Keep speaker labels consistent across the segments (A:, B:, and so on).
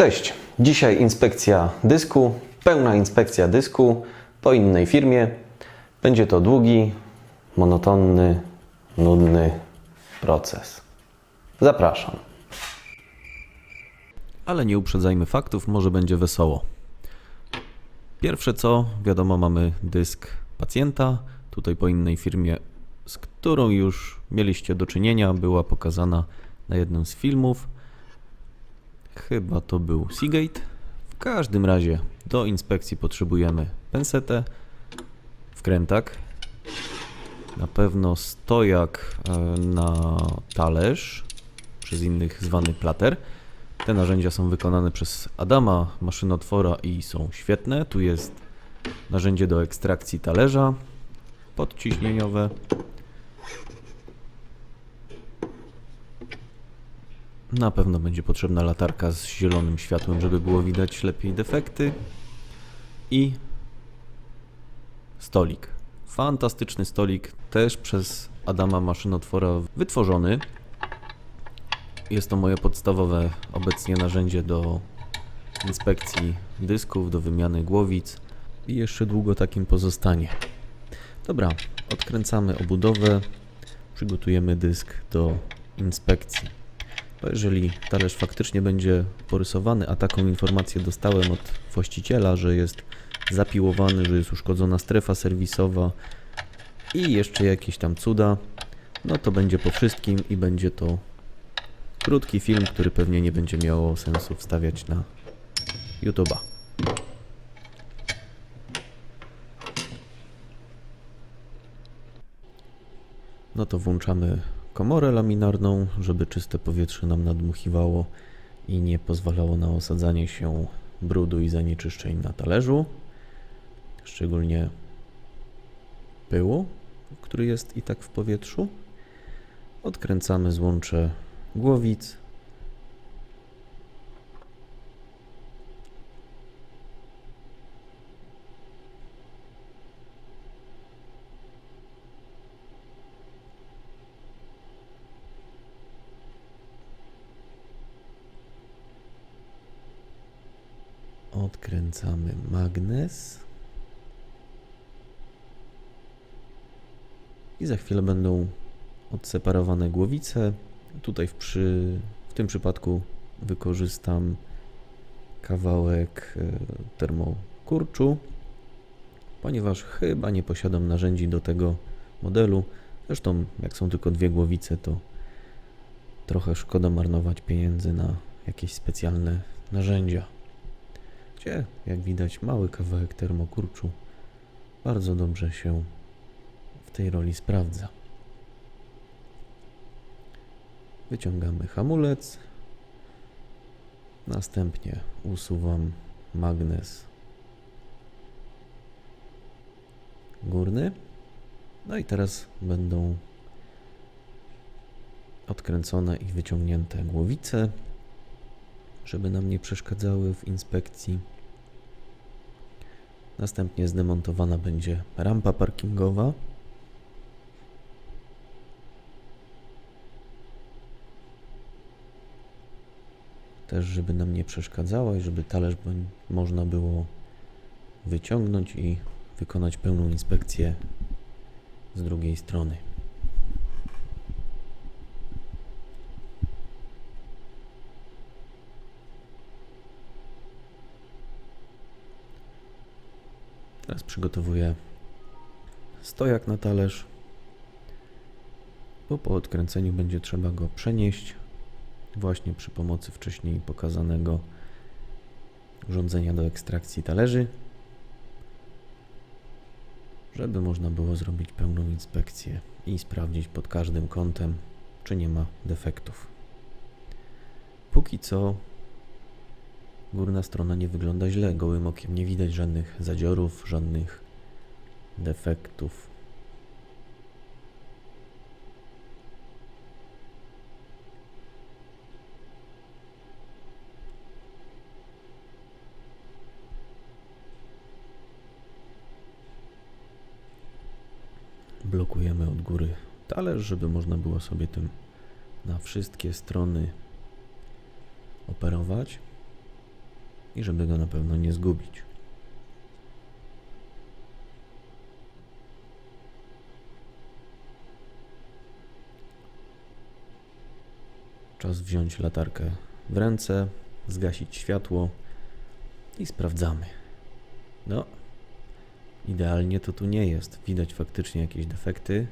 A: Cześć. Dzisiaj inspekcja dysku, pełna inspekcja dysku po innej firmie. Będzie to długi, monotonny, nudny proces. Zapraszam.
B: Ale nie uprzedzajmy faktów, może będzie wesoło. Pierwsze co, wiadomo, mamy dysk pacjenta. Tutaj po innej firmie, z którą już mieliście do czynienia, była pokazana na jednym z filmów. Chyba to był Seagate. W każdym razie do inspekcji potrzebujemy pensetę, wkrętak, na pewno stojak e, na talerz, przez innych zwany plater. Te narzędzia są wykonane przez Adama, maszynotwora i są świetne. Tu jest narzędzie do ekstrakcji talerza podciśnieniowe. Na pewno będzie potrzebna latarka z zielonym światłem, żeby było widać lepiej defekty. I stolik. Fantastyczny stolik, też przez Adama maszynotwora wytworzony. Jest to moje podstawowe obecnie narzędzie do inspekcji dysków, do wymiany głowic i jeszcze długo takim pozostanie. Dobra, odkręcamy obudowę, przygotujemy dysk do inspekcji. Jeżeli talerz faktycznie będzie porysowany, a taką informację dostałem od właściciela, że jest zapiłowany, że jest uszkodzona strefa serwisowa i jeszcze jakieś tam cuda, no to będzie po wszystkim i będzie to krótki film, który pewnie nie będzie miało sensu wstawiać na YouTube'a. No to włączamy komorę laminarną, żeby czyste powietrze nam nadmuchiwało i nie pozwalało na osadzanie się brudu i zanieczyszczeń na talerzu, szczególnie pyłu, który jest i tak w powietrzu. Odkręcamy złącze głowic. Odkręcamy magnes. I za chwilę będą odseparowane głowice. Tutaj w, przy, w tym przypadku wykorzystam kawałek e, termokurczu, ponieważ chyba nie posiadam narzędzi do tego modelu. Zresztą, jak są tylko dwie głowice, to trochę szkoda marnować pieniędzy na jakieś specjalne narzędzia. Gdzie, jak widać, mały kawałek termokurczu bardzo dobrze się w tej roli sprawdza. Wyciągamy hamulec. Następnie usuwam magnes górny. No i teraz będą odkręcone i wyciągnięte głowice, żeby nam nie przeszkadzały w inspekcji. Następnie zdemontowana będzie rampa parkingowa. też żeby nam nie przeszkadzała i żeby talerz można było wyciągnąć i wykonać pełną inspekcję z drugiej strony. Teraz przygotowuję. Stojak na talerz, bo po odkręceniu będzie trzeba go przenieść. Właśnie przy pomocy wcześniej pokazanego urządzenia do ekstrakcji talerzy, żeby można było zrobić pełną inspekcję i sprawdzić pod każdym kątem, czy nie ma defektów. Póki co górna strona nie wygląda źle, gołym okiem nie widać żadnych zadziorów, żadnych defektów. blokujemy od góry talerz, żeby można było sobie tym na wszystkie strony operować. I żeby go na pewno nie zgubić. Czas wziąć latarkę w ręce, zgasić światło i sprawdzamy. No, idealnie to tu nie jest. Widać faktycznie jakieś defekty.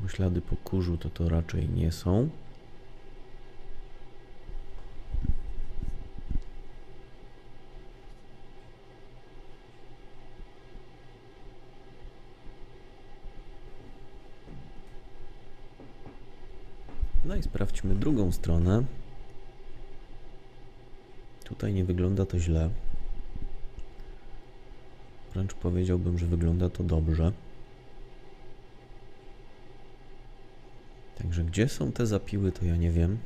B: Bo ślady po kurzu to to raczej nie są. Sprawdźmy drugą stronę. Tutaj nie wygląda to źle. Wręcz powiedziałbym, że wygląda to dobrze. Także gdzie są te zapiły, to ja nie wiem.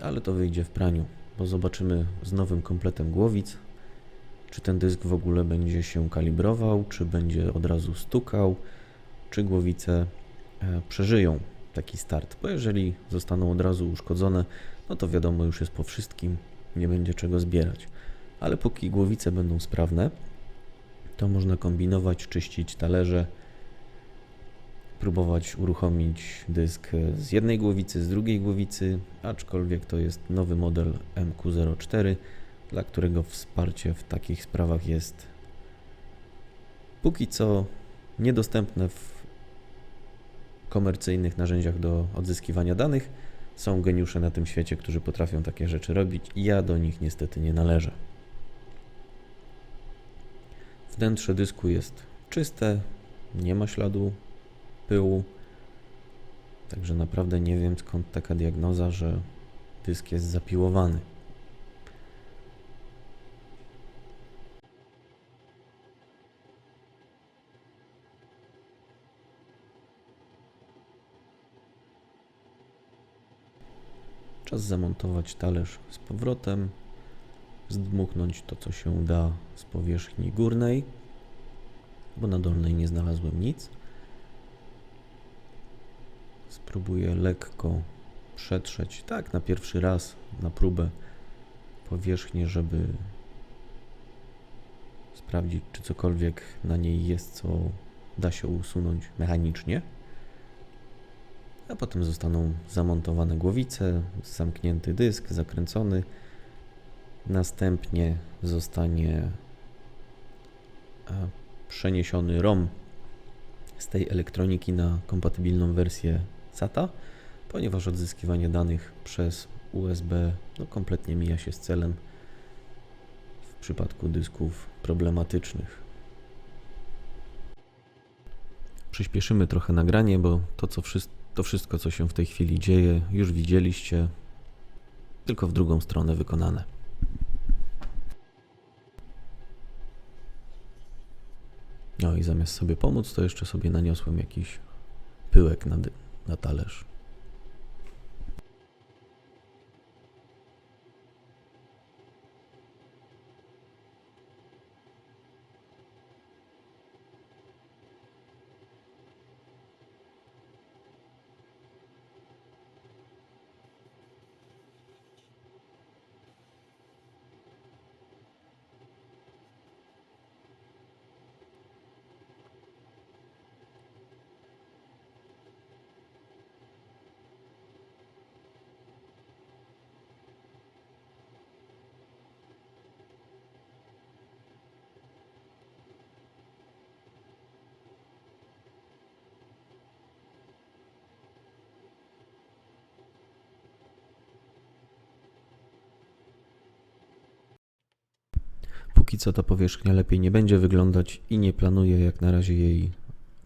B: Ale to wyjdzie w praniu, bo zobaczymy z nowym kompletem głowic, czy ten dysk w ogóle będzie się kalibrował, czy będzie od razu stukał, czy głowice przeżyją taki start. Bo jeżeli zostaną od razu uszkodzone, no to wiadomo, już jest po wszystkim, nie będzie czego zbierać. Ale póki głowice będą sprawne, to można kombinować, czyścić talerze, próbować uruchomić dysk z jednej głowicy, z drugiej głowicy, aczkolwiek to jest nowy model MQ-04, dla którego wsparcie w takich sprawach jest póki co niedostępne w komercyjnych narzędziach do odzyskiwania danych. Są geniusze na tym świecie, którzy potrafią takie rzeczy robić. Ja do nich niestety nie należę. Wnętrze dysku jest czyste, nie ma śladu pyłu. Także naprawdę nie wiem skąd taka diagnoza, że dysk jest zapiłowany. Czas zamontować talerz z powrotem, zdmuchnąć to, co się da z powierzchni górnej, bo na dolnej nie znalazłem nic. Spróbuję lekko przetrzeć, tak na pierwszy raz, na próbę powierzchnię, żeby sprawdzić, czy cokolwiek na niej jest, co da się usunąć mechanicznie. A potem zostaną zamontowane głowice, zamknięty dysk, zakręcony. Następnie zostanie e, przeniesiony ROM z tej elektroniki na kompatybilną wersję SATA, ponieważ odzyskiwanie danych przez USB no, kompletnie mija się z celem w przypadku dysków problematycznych. Przyspieszymy trochę nagranie, bo to, co wszystko, to wszystko, co się w tej chwili dzieje, już widzieliście, tylko w drugą stronę wykonane. No i zamiast sobie pomóc, to jeszcze sobie naniosłem jakiś pyłek na, na talerz. Póki co ta powierzchnia lepiej nie będzie wyglądać i nie planuję jak na razie jej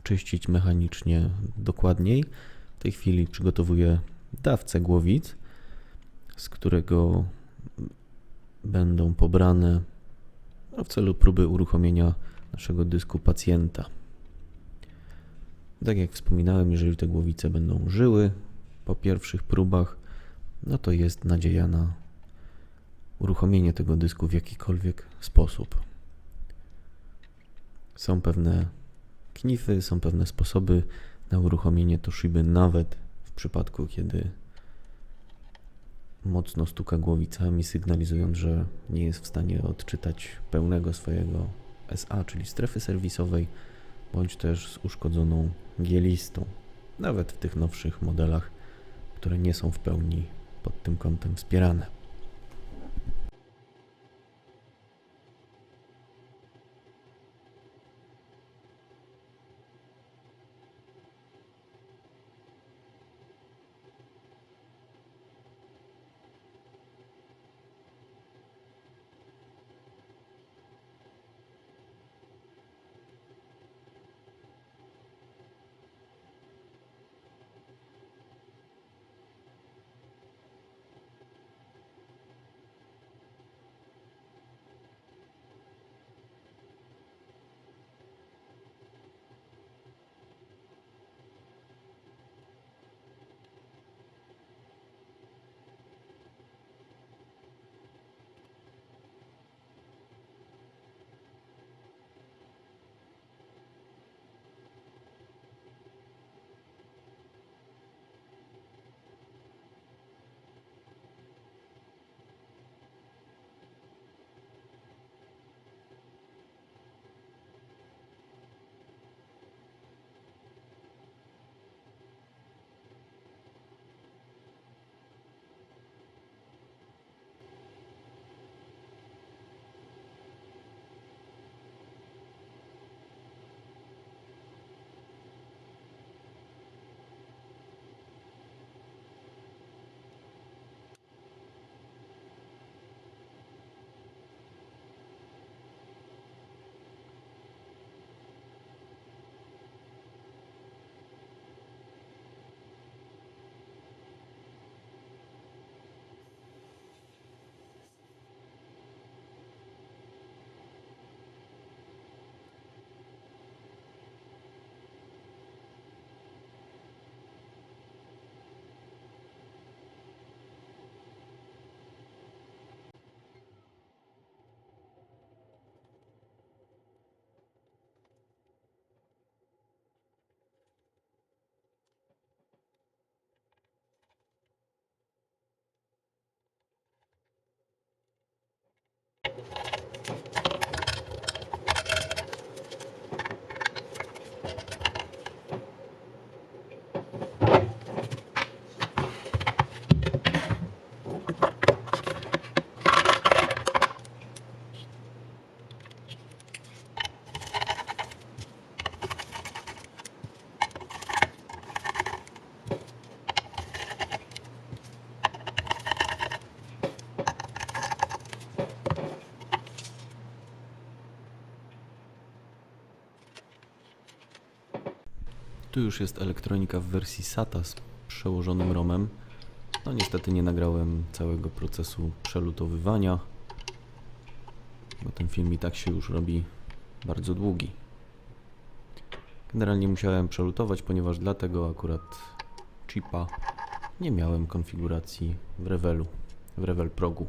B: czyścić mechanicznie dokładniej. W tej chwili przygotowuję dawcę głowic, z którego będą pobrane no, w celu próby uruchomienia naszego dysku pacjenta. Tak jak wspominałem, jeżeli te głowice będą żyły po pierwszych próbach, no to jest nadzieja na uruchomienie tego dysku w jakikolwiek sposób. Są pewne knify, są pewne sposoby na uruchomienie Toshiby nawet przypadku, kiedy mocno stuka głowicami, sygnalizując, że nie jest w stanie odczytać pełnego swojego SA, czyli strefy serwisowej, bądź też z uszkodzoną gielistą. Nawet w tych nowszych modelach, które nie są w pełni pod tym kątem wspierane. Tu już jest elektronika w wersji SATA z przełożonym ROMem. No niestety nie nagrałem całego procesu przelutowywania, bo ten film i tak się już robi bardzo długi. Generalnie musiałem przelutować, ponieważ dla tego akurat chipa nie miałem konfiguracji w Revelu, w Revel Progu.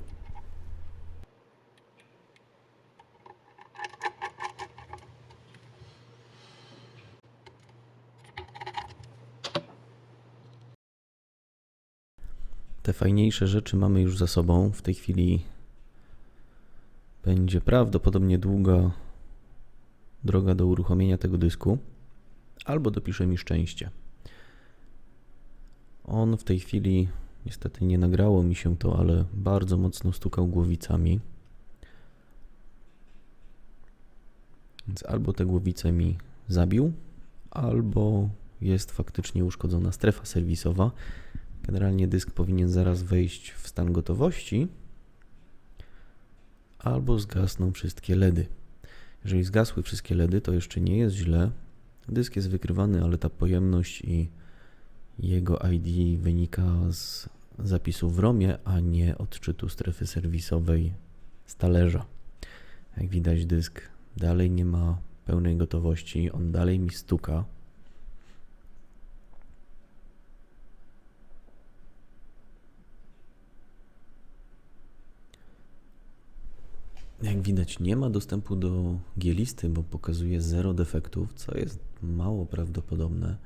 B: Te fajniejsze rzeczy mamy już za sobą. W tej chwili będzie prawdopodobnie długa droga do uruchomienia tego dysku, albo dopisze mi szczęście. On w tej chwili, niestety nie nagrało mi się to, ale bardzo mocno stukał głowicami. Więc albo te głowice mi zabił, albo jest faktycznie uszkodzona strefa serwisowa. Generalnie dysk powinien zaraz wejść w stan gotowości, albo zgasną wszystkie LEDy. Jeżeli zgasły wszystkie LEDy, to jeszcze nie jest źle. Dysk jest wykrywany, ale ta pojemność i jego ID wynika z zapisu w ROMie, a nie odczytu strefy serwisowej z talerza. Jak widać, dysk dalej nie ma pełnej gotowości, on dalej mi stuka. Jak widać, nie ma dostępu do G-listy, bo pokazuje 0 defektów, co jest mało prawdopodobne.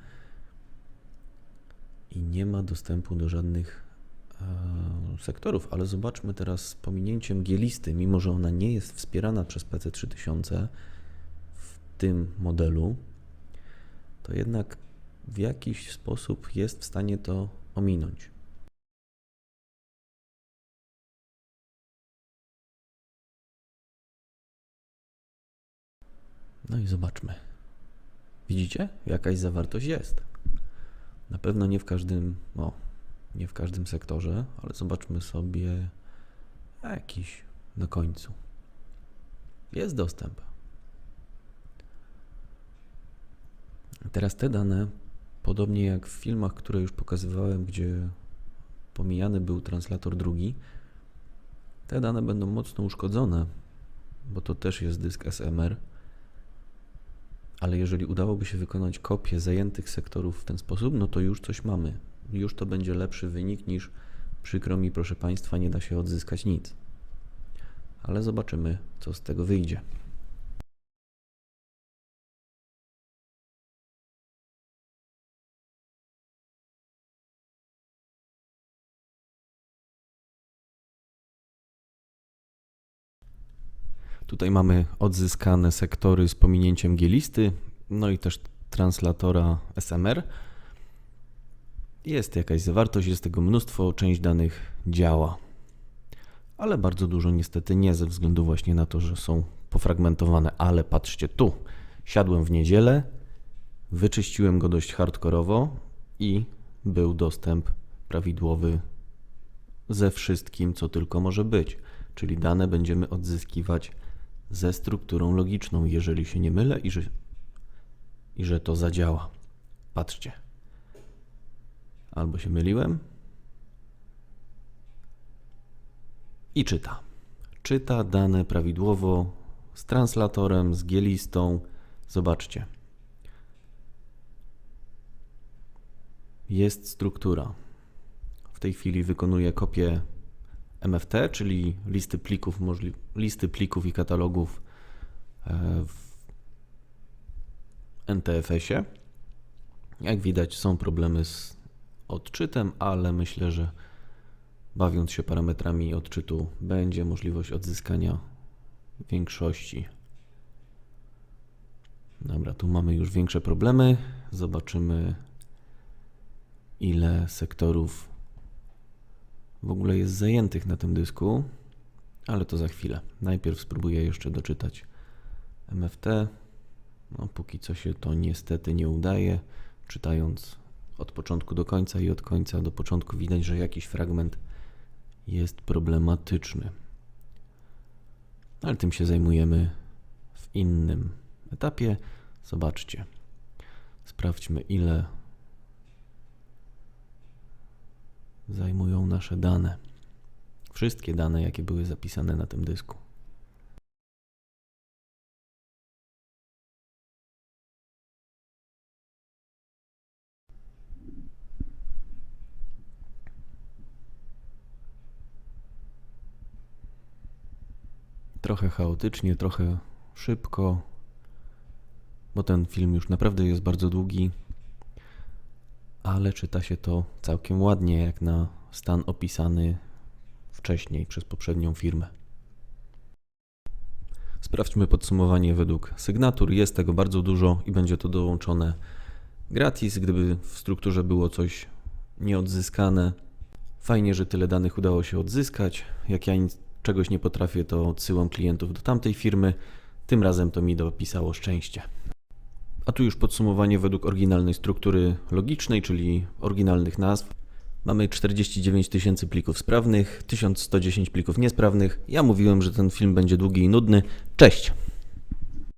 B: i nie ma dostępu do żadnych e, sektorów, ale zobaczmy teraz z pominięciem G-listy, mimo że ona nie jest wspierana przez PC3000 w tym modelu, to jednak w jakiś sposób jest w stanie to ominąć. No i zobaczmy. Widzicie? Jakaś zawartość jest. Na pewno nie w każdym, o, nie w każdym sektorze, ale zobaczmy sobie jakiś na końcu. Jest dostęp. Teraz te dane, podobnie jak w filmach, które już pokazywałem, gdzie pomijany był translator drugi, te dane będą mocno uszkodzone, bo to też jest dysk SMR. Ale jeżeli udałoby się wykonać kopię zajętych sektorów w ten sposób, no to już coś mamy. Już to będzie lepszy wynik niż przykro mi, proszę Państwa, nie da się odzyskać nic. Ale zobaczymy, co z tego wyjdzie. Tutaj mamy odzyskane sektory z pominięciem G-listy, no i też translatora SMR. Jest jakaś zawartość, jest tego mnóstwo, część danych działa. Ale bardzo dużo niestety nie, ze względu właśnie na to, że są pofragmentowane. Ale patrzcie tu, siadłem w niedzielę, wyczyściłem go dość hardkorowo i był dostęp prawidłowy ze wszystkim, co tylko może być. Czyli dane będziemy odzyskiwać ze strukturą logiczną, jeżeli się nie mylę i że, i że to zadziała. Patrzcie. Albo się myliłem. I czyta. Czyta dane prawidłowo z translatorem, z G-listą. Zobaczcie. Jest struktura. W tej chwili wykonuję kopię MFT, czyli listy plików, listy plików i katalogów e, w NTFS-ie. Jak widać, są problemy z odczytem, ale myślę, że bawiąc się parametrami odczytu, będzie możliwość odzyskania większości. Dobra, tu mamy już większe problemy. Zobaczymy, ile sektorów w ogóle jest zajętych na tym dysku, ale to za chwilę. Najpierw spróbuję jeszcze doczytać MFT. No, póki co się to niestety nie udaje. Czytając od początku do końca i od końca do początku widać, że jakiś fragment jest problematyczny. Ale tym się zajmujemy w innym etapie. Zobaczcie. Sprawdźmy, ile zajmują nasze dane. Wszystkie dane, jakie były zapisane na tym dysku. Trochę chaotycznie, trochę szybko, bo ten film już naprawdę jest bardzo długi ale czyta się to całkiem ładnie, jak na stan opisany wcześniej przez poprzednią firmę. Sprawdźmy podsumowanie według sygnatur. Jest tego bardzo dużo i będzie to dołączone gratis. Gdyby w strukturze było coś nieodzyskane, fajnie, że tyle danych udało się odzyskać. Jak ja czegoś nie potrafię, to odsyłam klientów do tamtej firmy. Tym razem to mi dopisało szczęście. A tu już podsumowanie według oryginalnej struktury logicznej, czyli oryginalnych nazw. Mamy 49 tysięcy plików sprawnych, 1110 plików niesprawnych. Ja mówiłem, że ten film będzie długi i nudny. Cześć!